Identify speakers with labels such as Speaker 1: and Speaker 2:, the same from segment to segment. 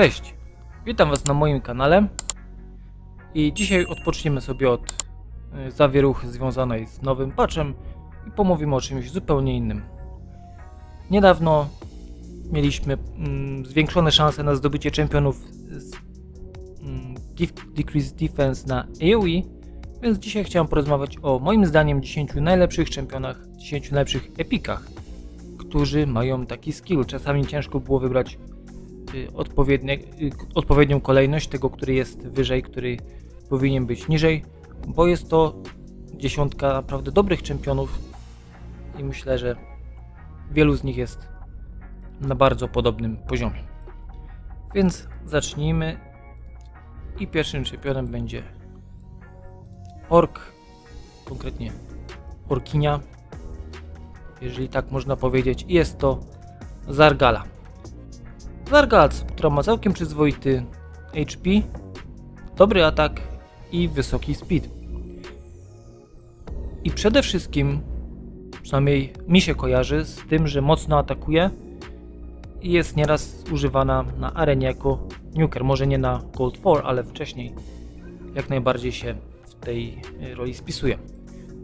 Speaker 1: Cześć, witam Was na moim kanale i dzisiaj odpoczniemy sobie od y, zawieruchy związanej z nowym patchem i pomówimy o czymś zupełnie innym. Niedawno mieliśmy mm, zwiększone szanse na zdobycie czempionów z mm, Def- Decrease Defense na AoE, więc dzisiaj chciałem porozmawiać o moim zdaniem 10 najlepszych czempionach, 10 najlepszych epikach, którzy mają taki skill. Czasami ciężko było wybrać odpowiednie, y, odpowiednią kolejność tego, który jest wyżej, który powinien być niżej, bo jest to dziesiątka naprawdę dobrych czempionów i myślę, że wielu z nich jest na bardzo podobnym poziomie. Więc zacznijmy i pierwszym czempionem będzie Ork, konkretnie Orkinia, jeżeli tak można powiedzieć, jest to Zargala. Zargalc, która ma całkiem przyzwoity HP, dobry atak i wysoki speed. I przede wszystkim, przynajmniej mi się kojarzy z tym, że mocno atakuje i jest nieraz używana na arenie jako nuker. Może nie na Gold 4, ale wcześniej jak najbardziej się w tej y, roli spisuje.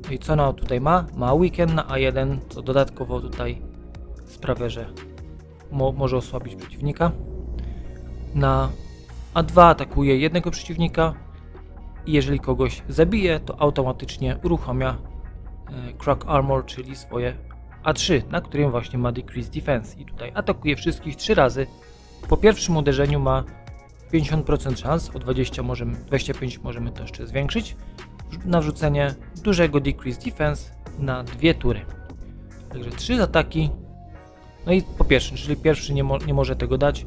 Speaker 1: No i co ona tutaj ma? Ma weekend na A1, co dodatkowo tutaj sprawia, że mo może osłabić przeciwnika. Na A2 atakuje jednego przeciwnika i jeżeli kogoś zabije, to automatycznie uruchamia e, Crack Armor, czyli swoje A3, na którym właśnie ma Decrease Defense. I tutaj atakuje wszystkich 3 razy. Po pierwszym uderzeniu ma 50% szans, o 20 możemy, 25 możemy to jeszcze zwiększyć, na wrzucenie dużego Decrease Defense na dwie tury. Także 3 ataki no i po pierwsze, czyli pierwszy nie, mo nie może tego dać.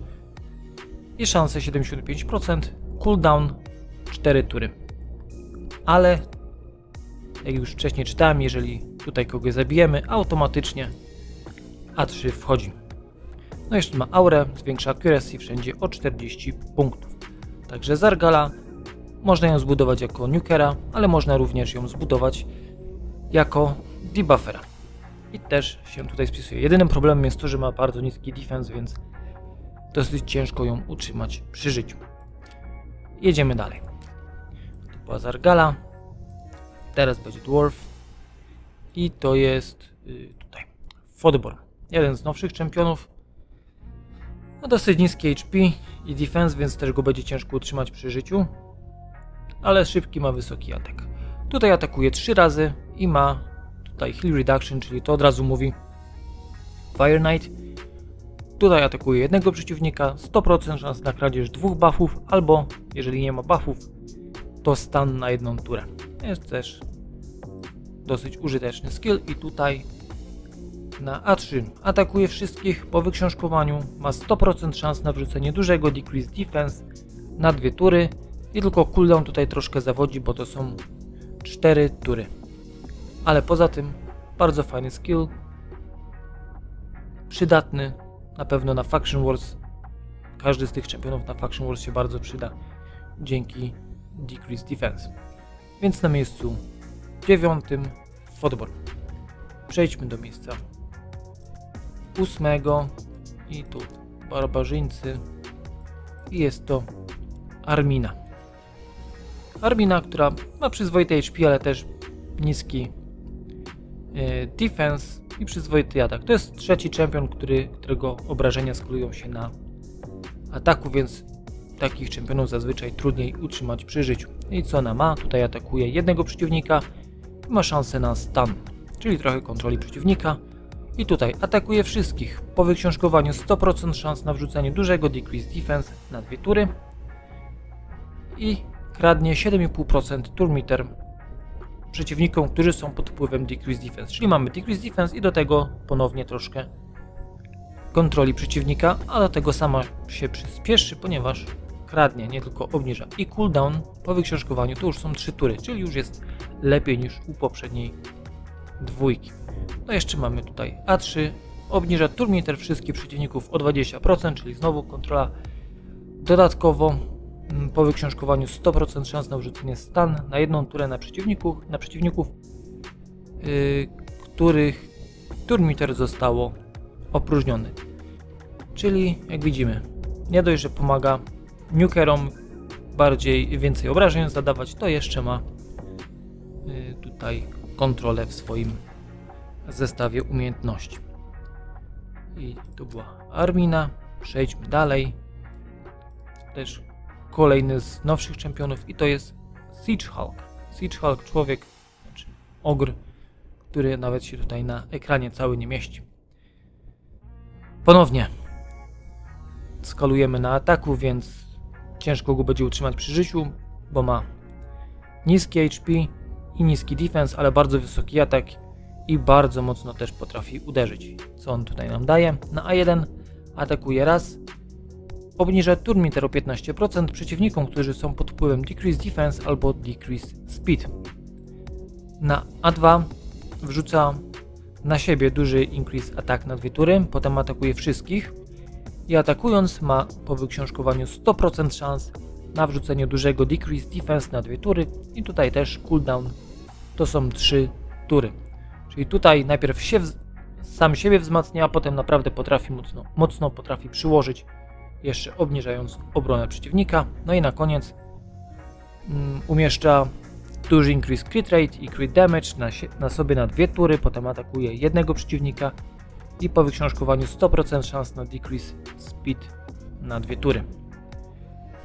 Speaker 1: I szanse 75%, cooldown 4 tury. Ale jak już wcześniej czytałem, jeżeli tutaj kogoś zabijemy, automatycznie A3 wchodzi. No jeszcze ma aurę, zwiększa accuracy wszędzie o 40 punktów. Także Zargala można ją zbudować jako nukera, ale można również ją zbudować jako debuffera i też się tutaj spisuje. Jedynym problemem jest to, że ma bardzo niski defense, więc dosyć ciężko ją utrzymać przy życiu. Jedziemy dalej. To była Zargala. Teraz będzie Dwarf. I to jest y, tutaj Fodbor. Jeden z nowszych czempionów. Ma dosyć niski HP i defense, więc też go będzie ciężko utrzymać przy życiu. Ale szybki ma wysoki atak. Tutaj atakuje 3 razy i ma tutaj heal reduction, czyli to od razu mówi Fire Knight. Tutaj atakuje jednego przeciwnika, 100% szans na kradzież dwóch buffów, albo jeżeli nie ma buffów, to stan na jedną turę. Jest też dosyć użyteczny skill i tutaj na A3 atakuje wszystkich po wyksiążkowaniu, ma 100% szans na wrzucenie dużego decrease defense na dwie tury i tylko cooldown tutaj troszkę zawodzi, bo to są 4 tury ale poza tym bardzo fajny skill, przydatny na pewno na Faction Wars. Każdy z tych czempionów na Faction Wars się bardzo przyda dzięki Decrease Defense. Więc na miejscu dziewiątym Fodbor. Przejdźmy do miejsca ósmego i tu barbarzyńcy i jest to Armina. Armina, która ma przyzwoite HP, ale też niski defense i przyzwoity atak. To jest trzeci czempion, którego obrażenia sklują się na ataku, więc takich czempionów zazwyczaj trudniej utrzymać przy życiu. I co ona ma? Tutaj atakuje jednego przeciwnika i ma szansę na stun, czyli trochę kontroli przeciwnika. I tutaj atakuje wszystkich. Po wyksiążkowaniu 100% szans na wrzucenie dużego decrease defense na dwie tury. I kradnie 7,5% turn meter przeciwnikom, którzy są pod wpływem Decrease Defense. Czyli mamy Decrease Defense i do tego ponownie troszkę kontroli przeciwnika, a do tego sama się przyspieszy, ponieważ kradnie, nie tylko obniża. I cooldown po wyksiążkowaniu to już są 3 tury, czyli już jest lepiej niż u poprzedniej dwójki. No jeszcze mamy tutaj A3, obniża turmiter wszystkich przeciwników o 20%, czyli znowu kontrola dodatkowo po wyksiążkowaniu 100% szans na wrzucenie stan na jedną turę na przeciwników, na przeciwników yy, których turmiter zostało opróżniony. Czyli jak widzimy, nie dość, że pomaga nukerom bardziej więcej obrażeń zadawać, to jeszcze ma y, tutaj kontrolę w swoim zestawie umiejętności. I to była Armina. Przejdźmy dalej. Też kolejny z nowszych czempionów i to jest Siege Hulk. Siege Hulk, człowiek, znaczy ogr, który nawet się tutaj na ekranie cały nie mieści. Ponownie skalujemy na ataku, więc ciężko go będzie utrzymać przy życiu, bo ma niski HP i niski defense, ale bardzo wysoki atak i bardzo mocno też potrafi uderzyć. Co on tutaj nam daje? Na A1 atakuje raz, obniża turn meter o 15% przeciwnikom, którzy są pod wpływem decrease defense albo decrease speed. Na A2 wrzuca na siebie duży increase atak na dwie tury, potem atakuje wszystkich i atakując ma po wyksiążkowaniu 100% szans na wrzucenie dużego decrease defense na dwie tury i tutaj też cooldown to są trzy tury. Czyli tutaj najpierw się sam siebie wzmacnia, a potem naprawdę potrafi mocno, mocno potrafi przyłożyć, jeszcze obniżając obronę przeciwnika. No i na koniec mm, umieszcza duży increase crit rate i crit damage na, na sobie na dwie tury, potem atakuje jednego przeciwnika i po wyksiążkowaniu 100% szans na decrease speed na dwie tury.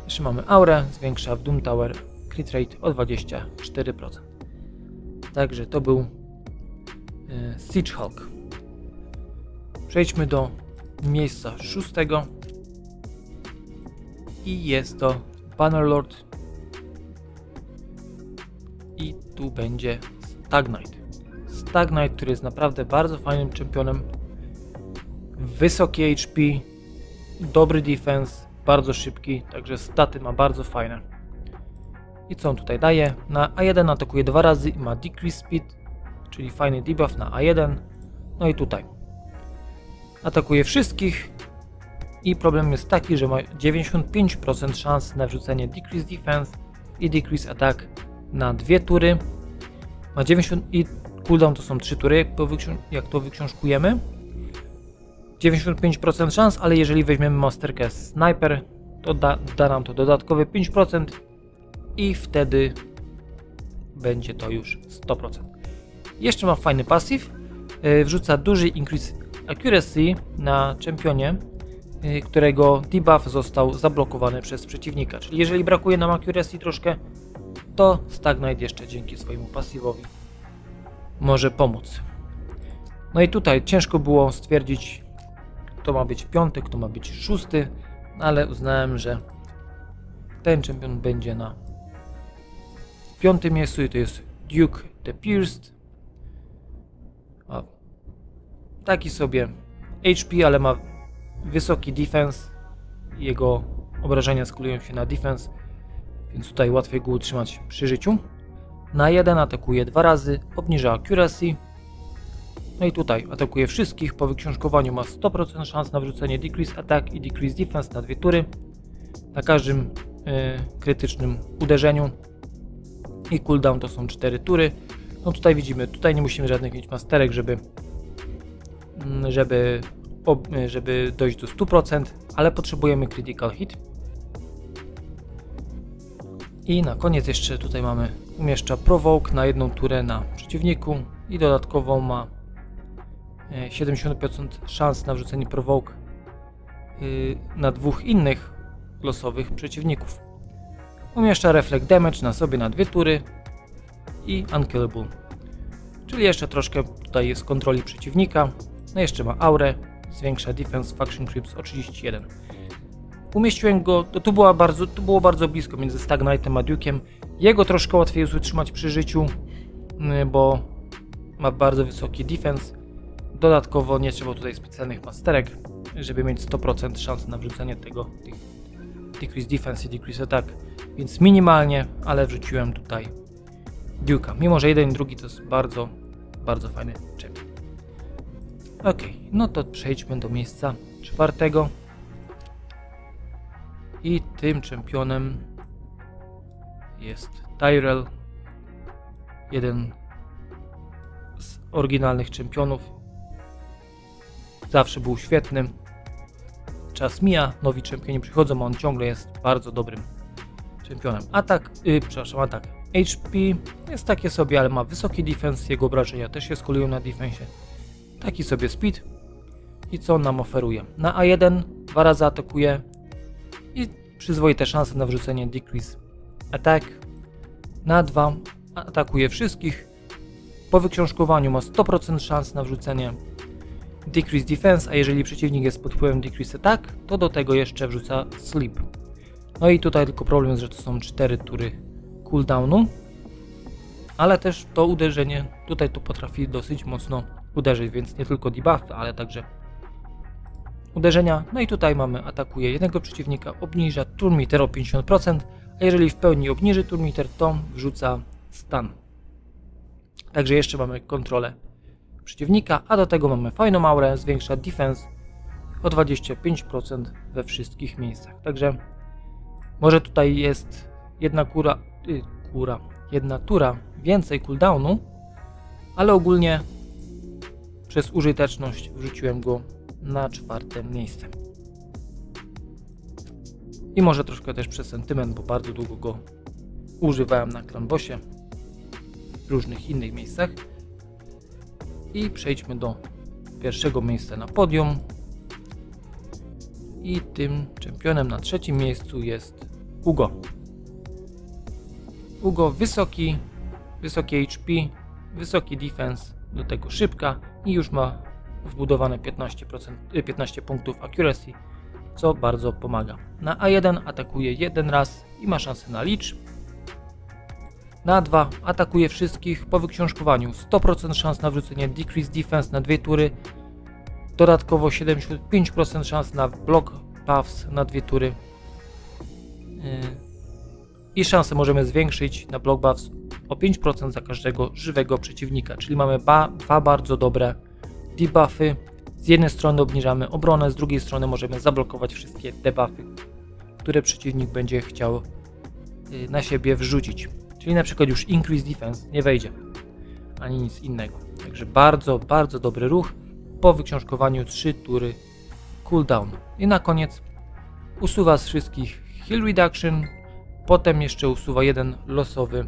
Speaker 1: Jeszcze mamy aurę, zwiększa w Doom Tower crit rate o 24%. Także to był e, Siege Hulk. Przejdźmy do miejsca szóstego i jest to Bannerlord i tu będzie Stagnite. Stagnite, który jest naprawdę bardzo fajnym czempionem. Wysoki HP, dobry defense, bardzo szybki, także staty ma bardzo fajne. I co on tutaj daje? Na A1 atakuje dwa razy i ma decrease speed, czyli fajny debuff na A1. No i tutaj. Atakuje wszystkich i problem jest taki, że ma 95% szans na wrzucenie decrease defense i decrease attack na dwie tury. Ma 90 i cooldown to są 3 tury, jak to, wyksiążkujemy. 95% szans, ale jeżeli weźmiemy masterkę sniper, to da, da nam to dodatkowe 5% i wtedy będzie to już 100%. Jeszcze ma fajny passive, yy, wrzuca duży increase accuracy na czempionie, którego debuff został zablokowany przez przeciwnika. Czyli jeżeli brakuje nam accuracy troszkę, to Stagnite jeszcze dzięki swojemu pasywowi może pomóc. No i tutaj ciężko było stwierdzić, kto ma być piąty, kto ma być szósty, ale uznałem, że ten czempion będzie na piątym miejscu i to jest Duke the Pierced. Taki sobie HP, ale ma wysoki defense. Jego obrażenia skulują się na defense, więc tutaj łatwiej go utrzymać przy życiu. Na jeden atakuje dwa razy, obniża accuracy. No i tutaj atakuje wszystkich, po wyksiążkowaniu ma 100% szans na wrzucenie decrease attack i decrease defense na dwie tury. Na każdym y, krytycznym uderzeniu i cooldown to są 4 tury. No tutaj widzimy, tutaj nie musimy żadnych mieć masterek, żeby, mm, żeby, żeby dojść do 100%, ale potrzebujemy critical hit. I na koniec jeszcze tutaj mamy, umieszcza provoke na jedną turę na przeciwniku i dodatkowo ma e, 70% szans na wrzucenie provoke y, na dwóch innych losowych przeciwników. Umieszcza reflect damage na sobie na dwie tury i unkillable. Czyli jeszcze troszkę tutaj jest kontroli przeciwnika. No jeszcze ma aurę, zwiększa defense faction creeps o 31. Umieściłem go, to, tu, była bardzo, tu było bardzo blisko między Stagnite'em a Duke'em. Jego troszkę łatwiej jest utrzymać przy życiu, y, bo ma bardzo wysoki defense. Dodatkowo nie trzeba tutaj specjalnych masterek, żeby mieć 100% szans na wrzucenie tego decrease defense i decrease attack, więc minimalnie, ale wrzuciłem tutaj Duke'a. Mimo, że jeden i drugi to jest bardzo, bardzo fajny champion. Ok, no to przejdźmy do miejsca czwartego. I tym czempionem jest Tyrell, jeden z oryginalnych czempionów. Zawsze był świetny. czas mija, nowi czempioni przychodzą, a on ciągle jest bardzo dobrym czempionem. Atak, yy, przepraszam, atak. HP jest takie sobie, ale ma wysoki defense, jego obrażenia też się skolują na defensie. Taki sobie speed. I co on nam oferuje? Na A1 dwa razy atakuje i przyzwoite szanse na wrzucenie decrease attack. Na 2 atakuje wszystkich. Po wyksiążkowaniu ma 100% szans na wrzucenie decrease defense, a jeżeli przeciwnik jest pod wpływem decrease attack, to do tego jeszcze wrzuca sleep. No i tutaj tylko problem jest, że to są 4 tury cooldownu, ale też to uderzenie tutaj to potrafi dosyć mocno uderzyć, więc nie tylko debuffy, ale także uderzenia. No i tutaj mamy atakuje jednego przeciwnika, obniża turn meter o 50%, a jeżeli w pełni obniży turn meter, to wrzuca stun. Także jeszcze mamy kontrolę przeciwnika, a do tego mamy fajną aurę, zwiększa defense o 25% we wszystkich miejscach. Także może tutaj jest jedna kura, y, kura, jedna tura więcej cooldownu, ale ogólnie przez użyteczność wrzuciłem go na czwarte miejsce. I może troszkę też przez sentyment, bo bardzo długo go używałem na Clanbossie w różnych innych miejscach. I przejdźmy do pierwszego miejsca na podium. I tym czempionem na trzecim miejscu jest Ugo. Ugo wysoki, wysoki HP, wysoki defense, do tego szybka i już ma wbudowane 15%, y, 15 punktów accuracy, co bardzo pomaga. Na A1 atakuje jeden raz i ma szansę na licz. Na A2 atakuje wszystkich po wyksiążkowaniu 100% szans na wrzucenie decrease defense na dwie tury, dodatkowo 75% szans na block buffs na dwie tury. Yy, I szanse możemy zwiększyć na block buffs o 5% za każdego żywego przeciwnika, czyli mamy ba dwa bardzo dobre debuffy. Z jednej strony obniżamy obronę, z drugiej strony możemy zablokować wszystkie debuffy, które przeciwnik będzie chciał y, na siebie wrzucić. Czyli na przykład już increase defense nie wejdzie, ani nic innego. Także bardzo, bardzo dobry ruch po wyksiążkowaniu 3 tury cooldown. I na koniec usuwa z wszystkich heal reduction, potem jeszcze usuwa jeden losowy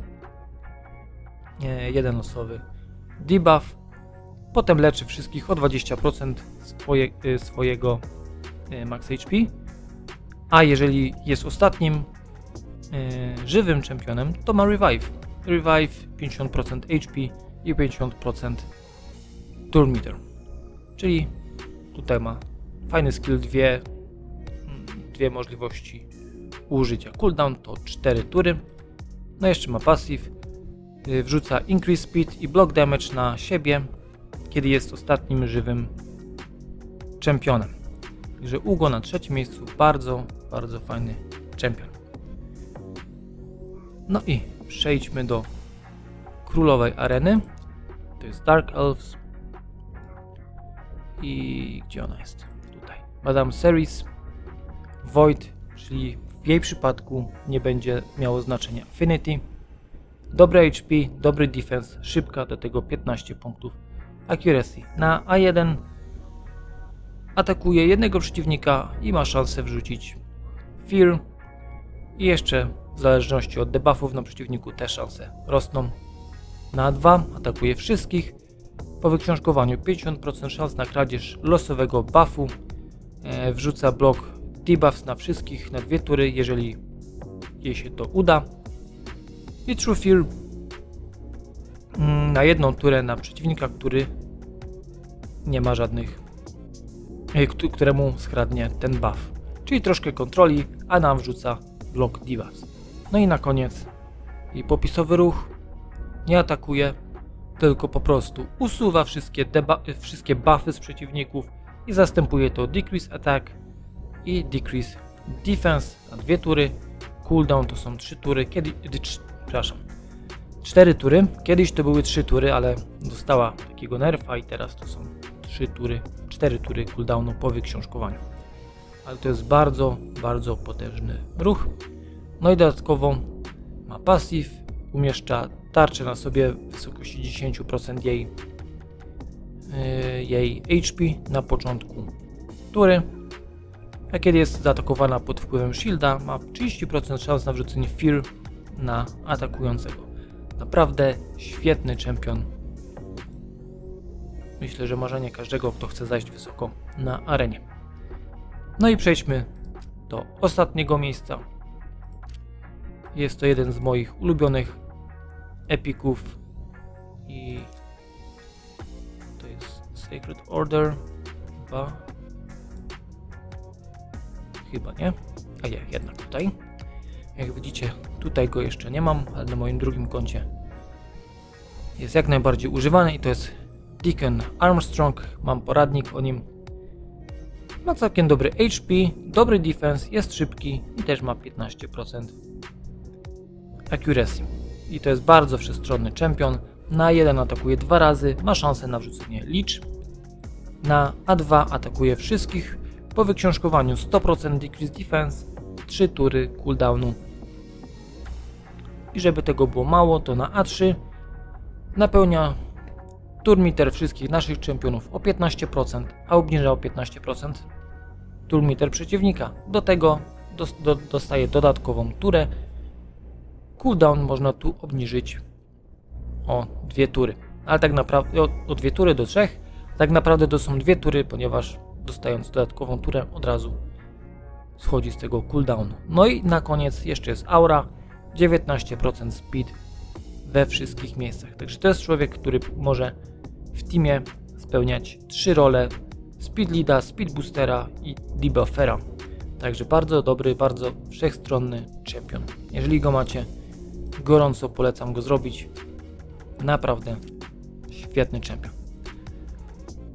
Speaker 1: jeden losowy debuff, potem leczy wszystkich o 20% swoje, e, swojego e, max HP, a jeżeli jest ostatnim e, żywym czempionem, to ma revive. Revive 50% HP i 50% turn meter. Czyli tutaj ma fajny skill, dwie, mm, dwie możliwości użycia. Cooldown to 4 tury. No jeszcze ma passive. Y, Wrzuca increase speed i block damage na siebie, kiedy jest ostatnim żywym czempionem. Także Ugo na trzecim miejscu, bardzo, bardzo fajny czempion. No i przejdźmy do królowej areny. To jest Dark Elves. I gdzie ona jest? Tutaj. Madame Ceres. Void, czyli w jej przypadku nie będzie miało znaczenia Affinity. Dobre HP, dobry defense, szybka, do tego 15 punktów accuracy. Na A1 atakuje jednego przeciwnika i ma szansę wrzucić Fear. I jeszcze w zależności od debuffów na przeciwniku te szanse rosną. Na A2 atakuje wszystkich. Po wyksiążkowaniu 50% szans na kradzież losowego buffu. E, wrzuca blok debuffs na wszystkich na dwie tury, jeżeli jej się to uda. I True Fear mm, na jedną turę na przeciwnika, który nie ma żadnych, e, któ- któremu skradnie ten buff. Czyli troszkę kontroli, a nam wrzuca blok debuffs. No i na koniec i popisowy ruch nie atakuje, tylko po prostu usuwa wszystkie, deba- wszystkie buffy z przeciwników i zastępuje to decrease attack i decrease defense na dwie tury. Cooldown to są trzy tury, kiedy, przepraszam, cztery tury. Kiedyś to były trzy tury, ale dostała takiego nerfa i teraz to są trzy tury, cztery tury cooldownu po wyksiążkowaniu. Ale to jest bardzo, bardzo potężny ruch. No i dodatkowo ma passive, umieszcza tarczę na sobie w wysokości 10% jej, yy, jej HP na początku tury. a kiedy jest zaatakowana pod wpływem shielda, ma 30% szans na wrzucenie fear na atakującego. Naprawdę świetny czempion. Myślę, że marzenie każdego, kto chce zajść wysoko na arenie. No i przejdźmy do ostatniego miejsca. Jest to jeden z moich ulubionych epików i to jest Sacred Order chyba chyba nie a nie, jednak tutaj jak widzicie tutaj go jeszcze nie mam ale na moim drugim koncie jest jak najbardziej używany i to jest Deacon Armstrong mam poradnik o nim ma całkiem dobry HP, dobry defense, jest szybki i też ma 15% accuracy. I to jest bardzo wszechstronny czempion. Na 1 atakuje dwa razy, ma szansę na wrzucenie licz. Na A2 atakuje wszystkich. Po wyksiążkowaniu 100% decrease defense, 3 tury cooldownu. I żeby tego było mało, to na A3 napełnia turmiter wszystkich naszych czempionów o 15%, a obniża o 15% turmiter przeciwnika. Do tego dos do dostaje dodatkową turę. Cooldown można tu obniżyć o dwie tury. Ale tak naprawdę o, o dwie tury do trzech. Tak naprawdę to są dwie tury, ponieważ dostając dodatkową turę od razu schodzi z tego cooldownu. No i na koniec jeszcze jest aura 19% speed we wszystkich miejscach. Także to jest człowiek, który może w teamie spełniać trzy role Speed Leada, Speed Boostera i Debuffera. Także bardzo dobry, bardzo wszechstronny czempion. Jeżeli go macie, gorąco polecam go zrobić. Naprawdę świetny czempion.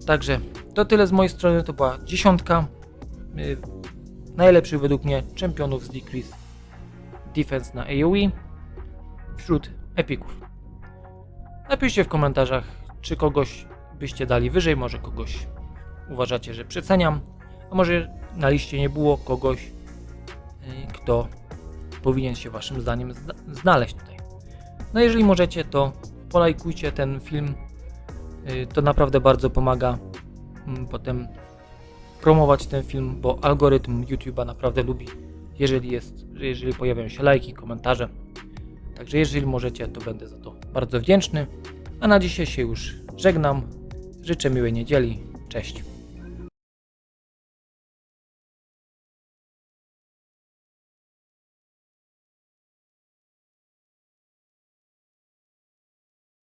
Speaker 1: Także to tyle z mojej strony, to była dziesiątka yy, najlepszych według mnie czempionów z Decrease Defense na AoE wśród epików. Napiszcie w komentarzach, czy kogoś byście dali wyżej, może kogoś uważacie, że przeceniam, a może na liście nie było kogoś, y, kto powinien się waszym zdaniem zna znaleźć tutaj. No jeżeli możecie, to polajkujcie ten film. Y, To naprawdę bardzo pomaga mm, potem promować ten film, bo algorytm YouTube'a naprawdę lubi, jeżeli jest, jeżeli pojawiają się lajki, komentarze. Także jeżeli możecie, to będę za to bardzo wdzięczny. A na dzisiaj się już żegnam. Życzę miłej niedzieli. Cześć.